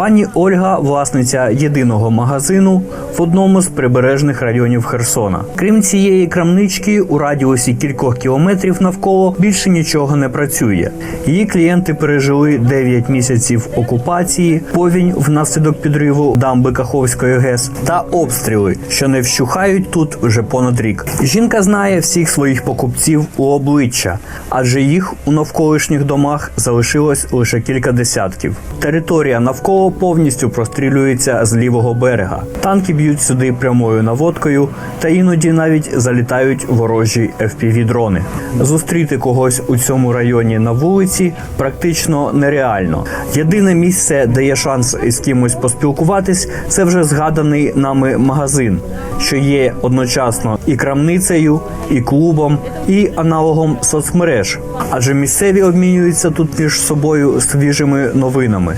Пані Ольга, власниця єдиного магазину в одному з прибережних районів Херсона. Крім цієї крамнички, у радіусі кількох кілометрів навколо більше нічого не працює. Її клієнти пережили 9 місяців окупації, повінь внаслідок підриву дамби Каховської ГЕС та обстріли, що не вщухають тут вже понад рік. Жінка знає всіх своїх покупців у обличчя, адже їх у навколишніх домах залишилось лише кілька десятків. Територія навколо повністю прострілюється з лівого берега. Танки б'ють сюди прямою наводкою, та іноді навіть залітають ворожі FPV-дрони. Зустріти когось у цьому районі на вулиці практично нереально. Єдине місце, де є шанс із кимось поспілкуватись, це вже згаданий нами магазин, що є одночасно і крамницею, і клубом, і аналогом соцмереж. Адже місцеві обмінюються тут між собою свіжими новинами.